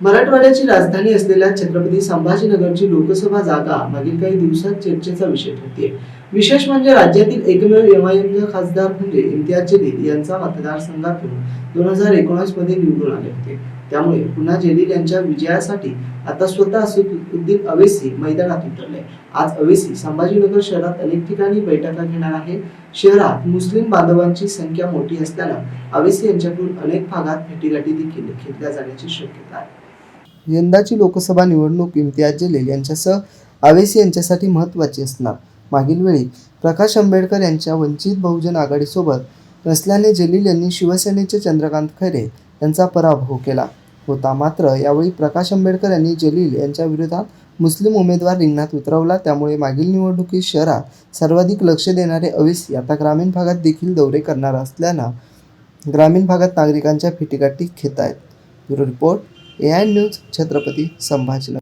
मराठवाड्याची राजधानी असलेल्या छत्रपती संभाजीनगरची लोकसभा जागा मागील काही दिवसात चर्चेचा विषय ठरते विशेष म्हणजे राज्यातील एकमेव एमआयएमचे खासदार म्हणजे इम्तियाज जलील यांचा मतदारसंघातून दोन हजार एकोणीसमध्ये निवडून आले होते. त्यामुळे पुन्हा जलील यांच्या विजयासाठी आता स्वतः असदुद्दीन अवेसी मैदानात उतरले. आज अवेसी संभाजीनगर शहरात अनेक ठिकाणी बैठका घेणार आहे. शहरात मुस्लिम बांधवांची संख्या मोठी असल्यानं अवेसी यांच्याकडून अनेक भागात भेटीगाठी देखील घेतल्या जाण्याची शक्यता आहे. यंदाची लोकसभा निवडणूक इम्तियाज जलील यांच्यासह आवेसी यांच्यासाठी महत्त्वाची असणार. मागील वेळी प्रकाश आंबेडकर यांच्या वंचित बहुजन आघाडीसोबत नसल्याने जलील यांनी शिवसेनेचे चंद्रकांत खैरे यांचा पराभव केला होता. मात्र यावेळी प्रकाश आंबेडकर यांनी जलील यांच्या विरोधात मुस्लिम उमेदवार रिंगणात उतरवला. त्यामुळे मागील निवडणुकीत शहरात सर्वाधिक लक्ष देणारे अवेसी आता ग्रामीण भागात देखील दौरे करणार असल्यानं ग्रामीण भागात नागरिकांच्या भेटीगाठी घेत आहेत bureau report A I news Chhatrapati Sambhajinagar.